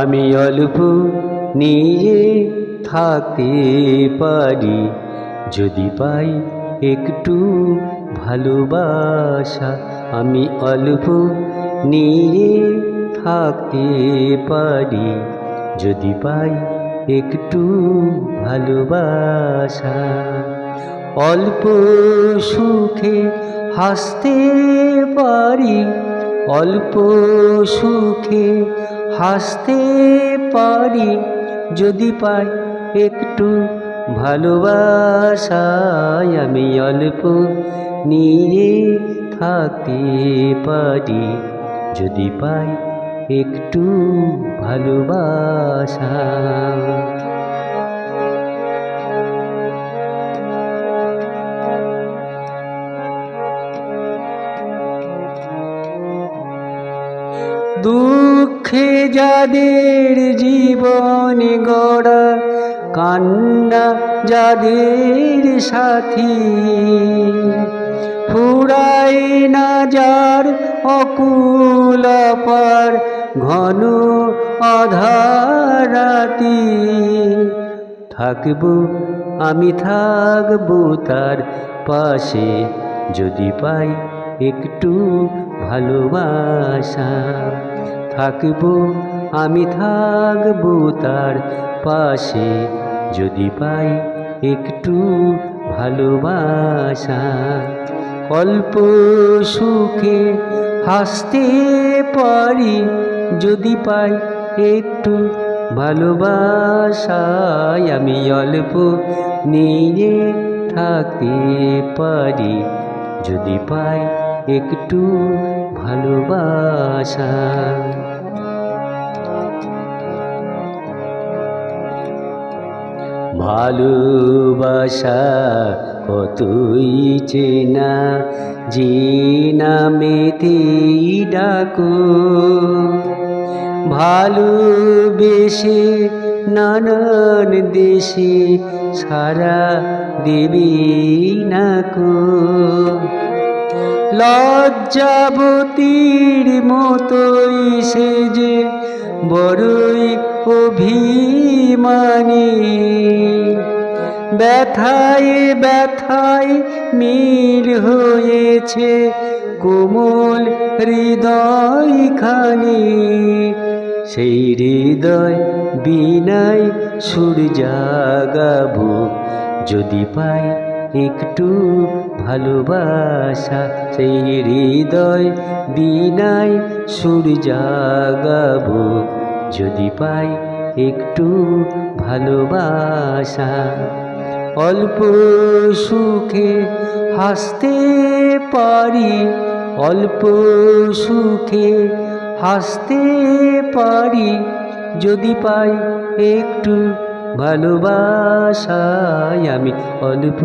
আমি অল্প নিয়ে থাকতে পারি যদি পাই একটু ভালোবাসা। আমি অল্প নিয়ে থাকতে পারি যদি পাই একটু ভালোবাসা, অল্প সুখে হাসতে পারি, অল্প সুখে হাসতে পারি, যদি পাই একটু ভালোবাসায় আমি অল্প নিয়ে থাকতে পারি, যদি পাই একটু ভালোবাসা। দুঃখে যাদের জীবন গড়া কান্না যাদের সাথী। ফুরাই না যার অকুল পার ঘন অধারাতি। থাকব, আমি থাকব তার পাশে, যদি পাই একটু ভালোবাসা। থাকব, আমি থাকব তার পাশে, যদি পাই একটু ভালোবাসা। অল্প সুখে হাসতে পারি, যদি পাই একটু ভালোবাসায় আমি অল্প নিয়ে থাকতে পারি, যদি পাই একটু ভালোবাসা। ভালোবাসা কতই চেনা যে নামেতেই ডাকো। ভালোবেসে নানান দেশে সারা দেবী নাকো। লজ্জাবতীর মতোই সে যে বড়ই অভিমানী। ব্যথায় ব্যথায় মিল হয়েছে কোমল হৃদয় খানি। সেই হৃদয় বিনায় সুর জাগাবো যদি পাই একটু ভালোবাসা, সেই হৃদয় বিনায় সুর জাগাবো যদি পাই একটু ভালোবাসা অল্প সুখে হাসতে পারি, অল্প সুখে হাসতে পারি, যদি পাই একটু ভালোবাসায় আমি অল্প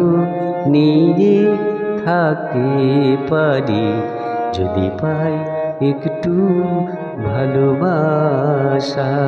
নিয়ে থাকতে পারি, যদি পাই একটু ভালোবাসা